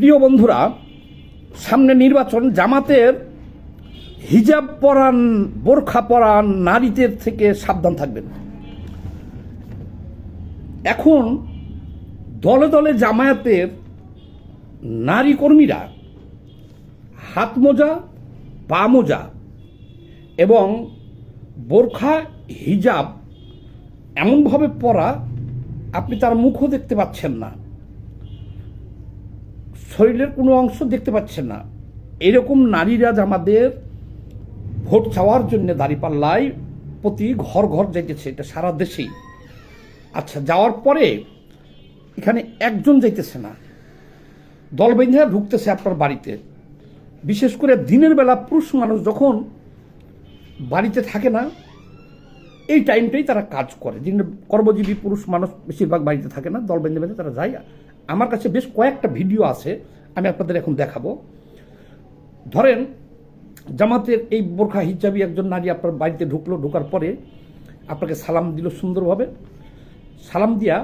প্রিয় বন্ধুরা, সামনে নির্বাচন, জামাতের হিজাব পরান, বোরখা পরান নারীদের থেকে সাবধান থাকবেন। এখন দলে দলে জামায়াতের নারী কর্মীরা হাত মোজা, পা মোজা এবং বোরখা, হিজাব এমনভাবে পরা আপনি তার মুখও দেখতে পাচ্ছেন না। শরীরের কোনো অংশ দেখতে পাচ্ছেন না। এরকম নারীরা আমাদের ভোট চাওয়ার জন্য দাঁড়িপাল্লায় প্রতি ঘর ঘর যাইতেছে, এটা সারা দেশেই। আচ্ছা যাওয়ার পরে এখানে একজন যাইতেছে না। দল বেঁধে ঢুকতেছে আপনার বাড়িতে। বিশেষ করে দিনের বেলা পুরুষ মানুষ যখন বাড়িতে থাকে না, এই টাইমটাই তারা কাজ করে। দিনের কর্মজীবী পুরুষ মানুষ বেশিরভাগ বাড়িতে থাকে না, দল বেঁধে বেঁধে তারা যায়। আমার কাছে বেশ কয়েকটা ভিডিও আছে, আমি আপনাদের এখন দেখাবো। ধরেন, জামাতের এই বোরখা হিজাবি একজন নারী আপনার বাড়িতে ঢুকলো, ঢোকার পরে আপনাকে সালাম দিল সুন্দরভাবে। সালাম দিয়া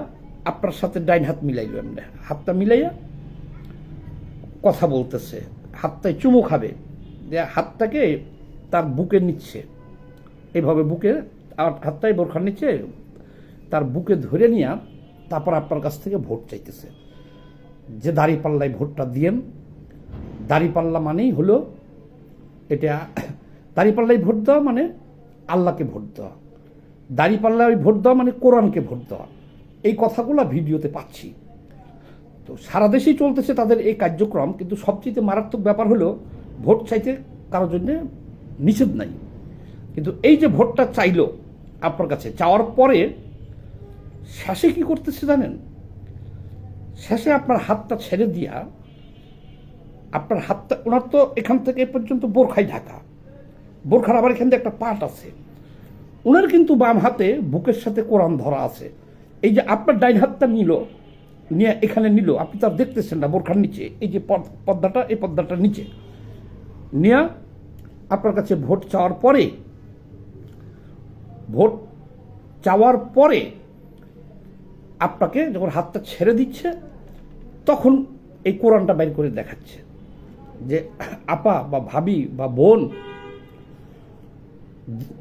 আপনার সাথে ডাইন হাত মিলাইল এমনি। হাতটা মিলাইয়া কথা বলতেছে, হাতটায় চুমু খাবে। যে হাতটাকে তার বুকে নিচ্ছে। এইভাবে বুকে, আর হাতটাই বোরখার নিচ্ছে তার বুকে ধরে নিয়ে তারপর আপনার কাছ থেকে ভোট চাইতেছে। যে দাড়ি পাল্লায় ভোটটা দিয়েন। দাড়ি পাল্লা মানেই হলো এটা দাড়ি পাল্লায় ভোট দেওয়া মানে আল্লাহকে ভোট দেওয়া। দাড়ি পাল্লায় ভোট দেওয়া মানে কোরআনকে ভোট দেওয়া। এই কথাগুলো ভিডিওতে পাচ্ছি। তো সারা দেশেই চলতেছে তাদের এই কার্যক্রম, কিন্তু সবচেয়ে মারাত্মক ব্যাপার হলো ভোট চাইতে কারোর জন্য নিষেধ নাই। কিন্তু এই যে ভোটটা চাইলো আপনার কাছে, চাওয়ার পরে শেষে কি করতেছে জানেন? শেষে আপনার হাতটা ছেড়ে দিয়া আপনার হাতটা, ওনার তো এখান থেকে এ পর্যন্ত বোরখাই ঢাকা। বোরখার আবার এখান থেকে একটা পাট আছে। ওনার কিন্তু বাম হাতে বুকের সাথে কোরআন ধরা আছে। এই যে আপনার ডাইন হাতটা নিল, নিয়ে এখানে নিল, আপনি তার দেখতেছেন না বোরখার নিচে। এই যে পদ- পর্দাটা এই পর্দাটার নিচে। নিয়ে আপনার কাছে ভোট চাওয়ার পরে, ভোট চাওয়ার পরে আপনাকে যখন হাতটা ছেড়ে দিচ্ছে, তখন এই কোরআনটা বাইর করে দেখাচ্ছে যে আপা বা ভাবি বা বোন,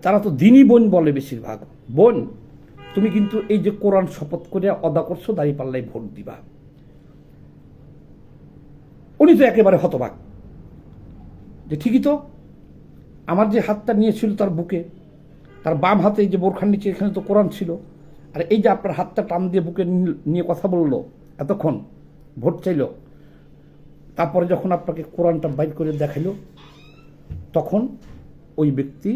তারা তো দিনই বোন বলে বেশিরভাগ। বোন, তুমি কিন্তু এই যে কোরআন শপথ করে অদা করছ দাঁড়িয়ে পাল্লাই ভোট দিবা। উনি তো একেবারে হতবাক। যে ঠিকই তো, আমার যে হাতটা নিয়েছিল তার বুকে, তার বাম হাতে যে বোরখান নিচে এখানে তো কোরআন ছিল আর এই যে আপনার হাতটা টান দিয়ে বুকে নিয়ে কথা বলল, এতক্ষণ ভোট চাইলো, তারপরে যখন আপনাকে কোরআনটা বাইর করে দেখাইল, তখন ওই ব্যক্তি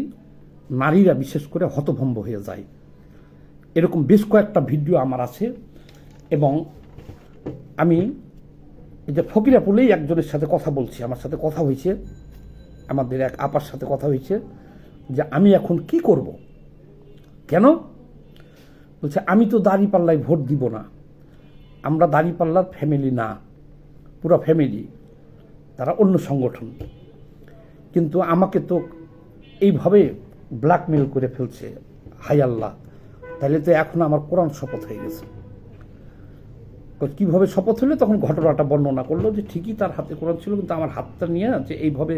নারীরা বিশেষ করে হতভম্ব হয়ে যায়। এরকম বেশ কয়েকটা ভিডিও আমার আছে এবং আমি এই যে ফকিরাপুলেই একজনের সাথে কথা বলছি, আমার সাথে কথা হয়েছে, আমাদের এক আপার সাথে কথা হয়েছে যে আমি এখন কি করব? কেন? বলছে, আমি তো দাঁড়িপাল্লায় ভোট দিব না। আমরা দাঁড়িপাল্লার ফ্যামিলি না, পুরো ফ্যামিলি তারা অন্য সংগঠন। কিন্তু আমাকে তো এইভাবে ব্ল্যাকমেল করে ফেলছে, হাই আল্লাহ। তাহলে তো এখন আমার কোরআন শপথ হয়ে গেছে। কীভাবে শপথ হলো? তখন ঘটনাটা বর্ণনা করল যে, ঠিকই তার হাতে কোরআন ছিল, কিন্তু আমার হাতটা নিয়ে যে এইভাবে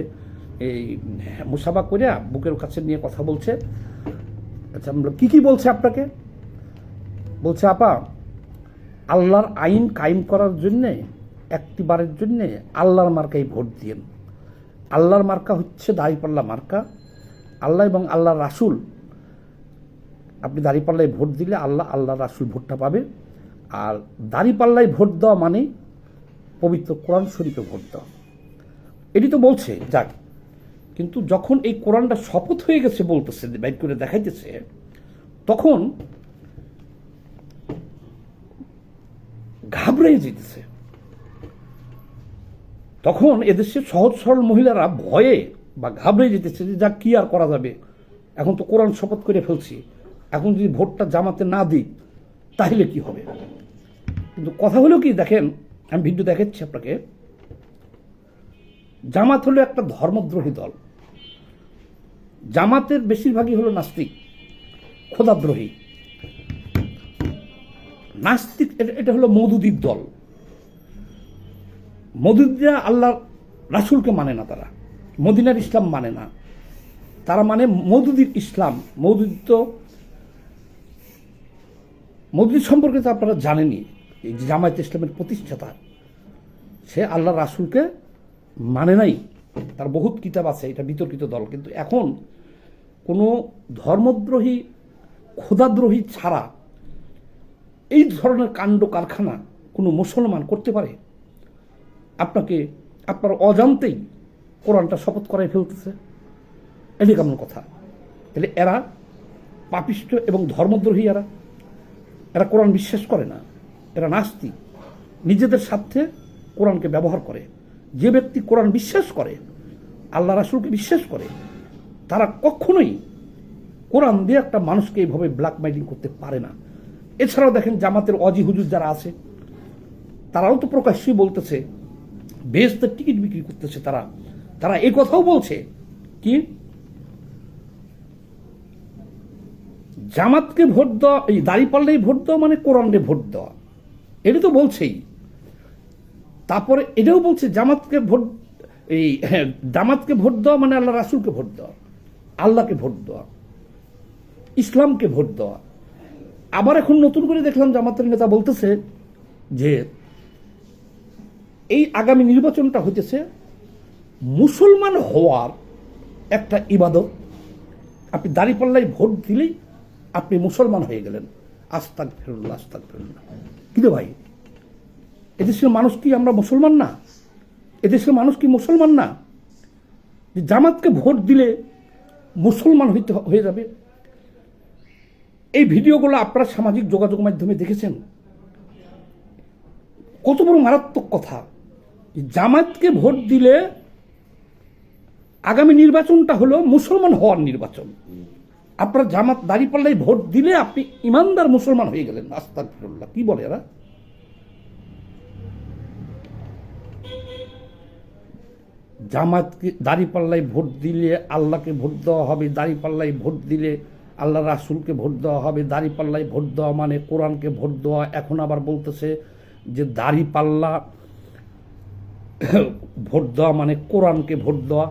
এই মুসাফা করে বুকের কাছে নিয়ে কথা বলছে। আচ্ছা আমরা কী কী বলছে আপনাকে? বলছে, আপা, আল্লাহর আইন কায়েম করার জন্যে একটি বারের জন্যে আল্লাহর মার্কাই ভোট দিয়েন। আল্লাহর মার্কা হচ্ছে দাঁড়িপাল্লা মার্কা। আল্লাহ এবং আল্লাহর রাসুল, আপনি দাঁড়িপাল্লায় ভোট দিলে আল্লাহ আল্লাহ রাসুল ভোটটা পাবে। আর দাঁড়িপাল্লায় ভোট দেওয়া মানে পবিত্র কোরআন শরীফে ভোট দেওয়া। এটি তো বলছে, যাক। কিন্তু যখন এই কোরআনটা শপথ হয়ে গেছে বলতেছে, বাইর করে দেখাইতেছে, তখন ঘাবড়ে যেতেছে। তখন এদেশে সহজ সরল মহিলারা ভয়ে বা ঘাবড়ে যেতেছে যে যা কি আর করা যাবে। এখন তো কোরআন শপথ করে ফেলছি। এখন যদি ভোটটা জামাতে না দিই, তাহলে কি হবে? কিন্তু কথা হলো কি, দেখেন, আমি ভিডিও দেখাচ্ছি আপনাকে। জামাত হলো একটা ধর্মদ্রোহী দল। জামাতের বেশিরভাগই হলো নাস্তিক, খোদাদ্রোহী। নাস্তিক, এটা- হলো মৌদুদির দল। মদুদিরা আল্লাহ রাসুলকে মানে না তারা। মদিনার ইসলাম মানে না। তারা মানে মৌদুদির ইসলাম। মৌদুদি তো, মৌদুদি সম্পর্কে তো আপনারা জানেনি এই জামায়াত ইসলামের প্রতিষ্ঠাতা, সে আল্লাহ রাসুলকে মানে নাই। তার বহুত কিতাব আছে, এটা বিতর্কিত দল। কিন্তু এখন কোনো ধর্মদ্রোহী ক্ষুধাদ্রোহী ছাড়া এই ধরনের কাণ্ড কারখানা কোনো মুসলমান করতে পারে? আপনাকে, আপনার অজান্তেই কোরআনটা শপথ করাই ফেলতেছে। এটি কেমন কথা। তাহলে এরা পাপিষ্ট এবং ধর্মদ্রোহী এরা। এরা কোরআন বিশ্বাস করে না। এরা নাস্তিক। নিজেদের স্বার্থে কোরআনকে ব্যবহার করে। যে ব্যক্তি কোরআন বিশ্বাস করে, আল্লাহ রাসুলকে বিশ্বাস করে, তারা কখনোই কোরআন দিয়ে একটা মানুষকে এইভাবে ব্ল্যাকমেইলিং করতে পারে না। এছাড়াও দেখেন জামাতের অজি হুজুর যারা আছে তারাও তো প্রকাশ্যই বলতেছে বেহেস্তের টিকিট বিক্রি করতেছে তারা। তারা এই কথাও বলছে কি? জামাতকে ভোট দেওয়া এই দাঁড়িপাল্লাই ভোট দেওয়া মানে কোরআনে ভোট দেওয়া। এটা তো বলছেই। তারপরে এটাও বলছে জামাতকে ভোট এই হ্যাঁ, জামাতকে ভোট দেওয়া মানে আল্লাহ রাসুলকে ভোট দেওয়া আল্লাহকে ভোট দেওয়া ইসলামকে ভোট দেওয়া। আবার এখন নতুন করে দেখলাম জামাতের নেতা বলতেছে যে এই আগামী নির্বাচনটা হইতেছে মুসলমান হওয়ার একটা ইবাদত। আপনি দাঁড়িপাল্লায় ভোট দিলেই আপনি মুসলমান হয়ে গেলেন। আস্তাক ফেরুল্লাহ আস্তাক ফেরুল্লাহ কিন্তু ভাই? এদেশের মানুষ কি আমরা মুসলমান না? এদেশের মানুষ কি মুসলমান না? জামাতকে ভোট দিলে মুসলমান হইতে হয়ে যাবে? এই ভিডিওগুলো আপনারা সামাজিক যোগাযোগ মাধ্যমে দেখেছেন? কত বড় মারাত্মক কথা। জামাতকে ভোট দিলে আগামী নির্বাচনটা হলো মুসলমান হওয়ার নির্বাচন। আপনার জামাত দাঁড়িপাল্লায় ভোট দিলে আপনি ইমানদার মুসলমান হয়ে গেলেন আস্তাক ফিরুল্লাহ কি বলে এরা? জামাতকে দাঁড়িপাল্লায় ভোট দিলে আল্লাহকে ভোট দেওয়া হবে, দাঁড়িপাল্লায় ভোট দিলে আল্লাহ রাসুলকে ভোট দেওয়া হবে, দাঁড়িপাল্লায় ভোট দেওয়া মানে কোরআনকে ভোট দেওয়া। এখন আবার বলতেছে যে দাঁড়িপাল্লা ভোট দেওয়া মানে কোরআনকে ভোট দেওয়া।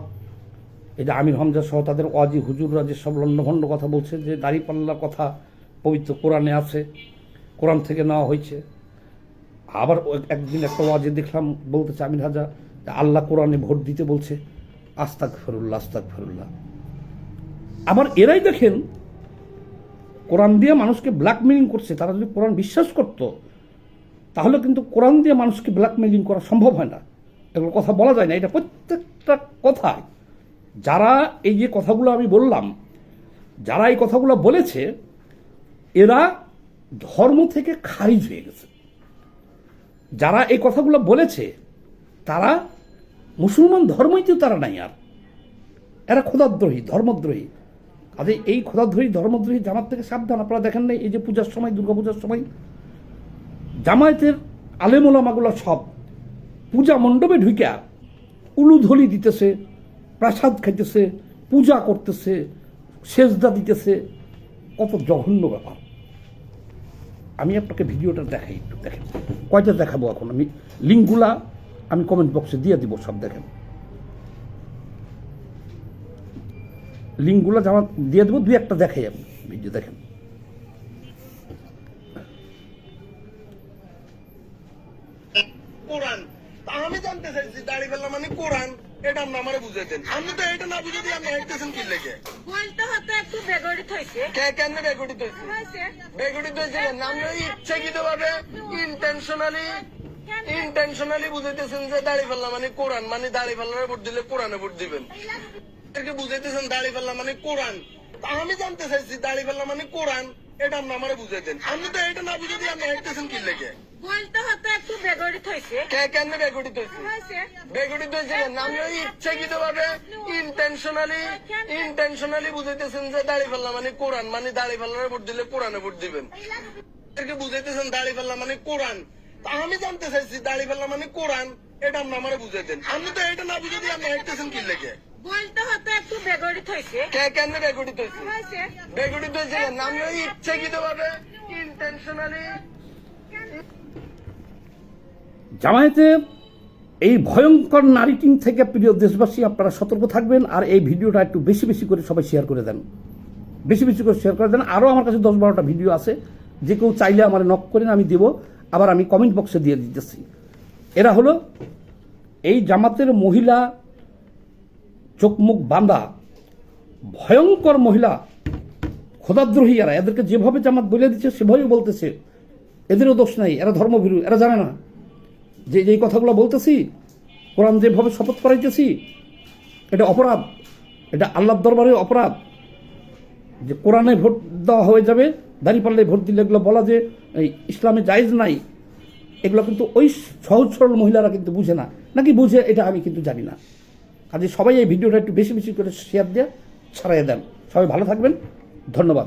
এই যে আমির হামজা সহ তাদের অজি হুজুররা যে সব লণ্ডভণ্ড কথা বলছে, যে দাঁড়িপাল্লার কথা পবিত্র কোরআনে আছে, কোরআন থেকে নেওয়া হয়েছে। আবার একদিন একটা ওয়াজে দেখলাম, বলতেছে আমির হাজা আল্লাহ কোরআনে ভোট দিতে বলছে আস্তাক ফেরুল্লাহ আস্তাক ফেরুল্লাহ আবার এরাই দেখেন কোরআন দিয়ে মানুষকে ব্ল্যাকমেলিং করছে, তারা যদি কোরআন বিশ্বাস করত, তাহলে কিন্তু কোরআন দিয়ে মানুষকে ব্ল্যাকমেলিং করা সম্ভব হয় না। এগুলো কথা বলা যায় না, এটা প্রত্যেকটা কথায়। যারা এই যে কথাগুলো আমি বললাম, যারা এই কথাগুলো বলেছে, এরা ধর্ম থেকে খারিজ হয়ে গেছে। যারা এই কথাগুলো বলেছে, তারা মুসলমান ধর্মইতেও তারা নাই আর। এরা খোদাদ্রোহী, ধর্মদ্রোহী। কাজে এই খোদাদ্রোহী ধর্মদ্রোহী জামাত থেকে সাবধান। আপনারা দেখেন নাই, এই যে পূজার সময়, দুর্গাপূজার সময়, জামায়াতের আলেমোলামাগুলো সব পূজা মণ্ডপে ঢুইকা উলুধলি দিতেছে, প্রাসাদ খাইতেছে, পূজা করতেছে, সেজদা দিতেছে। কত জঘন্য ব্যাপার। আমি আপনাকে ভিডিওটা দেখাই একটু, দেখেন। কয়টা দেখাবো এখন? আমি লিঙ্কগুলা আমি কমেন্ট বক্সে দিয়ে দিব, সব দেখেন। লিঙ্কগুলো জামা দিয়ে দেবো দুই একটা দেখাই আমি ভিডিও দেখেন। কোরআন। আমি জানতে চাইছি দাড়ি ফেললাম মানে কোরআন এটা আপনি আমারে বুঝাইতেন। আপনি তো এটা না বুঝে দিয়ে আপনি হাঁটতেছেন কি লেগে? বলতে হতো একটু বেগরিত হয়েছে কে কেন বেগুড়ি তৈছি হয়েছে বেগুড়ি তৈছি আপনি ইচ্ছাকৃত ভাবে ইন্টেনশনালি ইন্টেনশনালি বুঝাইতেছেন যে দাড়ি ফেললাম মানে কোরআন মানে দাড়ি ফেলার ভোট দিলে কোরআনে ভোট দিবেন। এটাকে বুঝাইতেছেন দাড়ি ফেললাম মানে কোরআন। আমি জানতে চাইছি দাড়ি ফেললাম মানে কোরআন এটা আপনি আমারে বুঝাইতেন। আপনি তো এটা না বুঝে দিয়ে আপনি হাঁটতেছেন কি লেগে? বলতে হতো একটু বেগরিত হয়েছে কে কেন বেগুড়ি হয়েছে বেগুড়ি তো ছিলেন ওই ইচ্ছাকৃত ভাবে ইন্টেনশনালি ইন্টেনশনালি বুঝাইতেছেন যে দাড়ি ফেললাম মানে কোরআন মানে দাড়ি ফেলার ভোট দিলে কোরআনে ভোট দিবেন। বুঝাইতেছেন দাড়ি ফেললাম মানে কোরআন। তা আমি জানতে চাইছি দাড়ি ফেললাম মানে কোরআন এটা আপনি আমারে বুঝাইতেন। আপনি তো এটা না বুঝে দিয়ে আপনি হাঁটতেছেন কি লেগে? বলতে হতো একটু বেগরিত হয়েছে কে কেন বেগুড়ি হয়েছে। বেগুড়ি তো ছিলেন ওই ইচ্ছাকৃত ভাবে ইন্টেনশনালি জামায়াতে এই ভয়ঙ্কর নারী টিম থেকে প্রিয় দেশবাসী আপনারা সতর্ক থাকবেন আর এই ভিডিওটা একটু বেশি বেশি করে সবাই শেয়ার করে দেন। বেশি বেশি করে শেয়ার করে দেন। আরও আমার কাছে দশ বারোটা ভিডিও আছে। যে কেউ চাইলে আমার নক করেন আমি দেব। আবার আমি কমেন্ট বক্সে দিয়ে দিতেছি। এরা হলো এই জামাতের মহিলা চোখ মুখ বাঁধা ভয়ঙ্কর মহিলা খোদাদ্রোহী এরা, এদেরকে যেভাবে জামাত বলে দিচ্ছে, সেভাবেই বলতেছে। এদেরও দোষ নাই, এরা ধর্মভীরু, এরা জানে না। যে যেই কথাগুলো বলতেছি, কোরআন যেভাবে শপথ করাইতেছি, এটা অপরাধ, এটা আল্লাহর দরবারে অপরাধ। যে কোরআনে ভোট দেওয়া হয়ে যাবে দাঁড়িপাল্লায় ভোট দিলে এগুলো বলা যে, এই ইসলামে জায়েজ নাই, এগুলো কিন্তু ওই সহজ সরল মহিলারা কিন্তু বুঝে না। নাকি বুঝে, এটা আমি কিন্তু জানি না। কাজে সবাই এই ভিডিওটা একটু বেশি বেশি করে শেয়ার দিয়ে ছড়াইয়ে দেন। সবাই ভালো থাকবেন। ধন্যবাদ।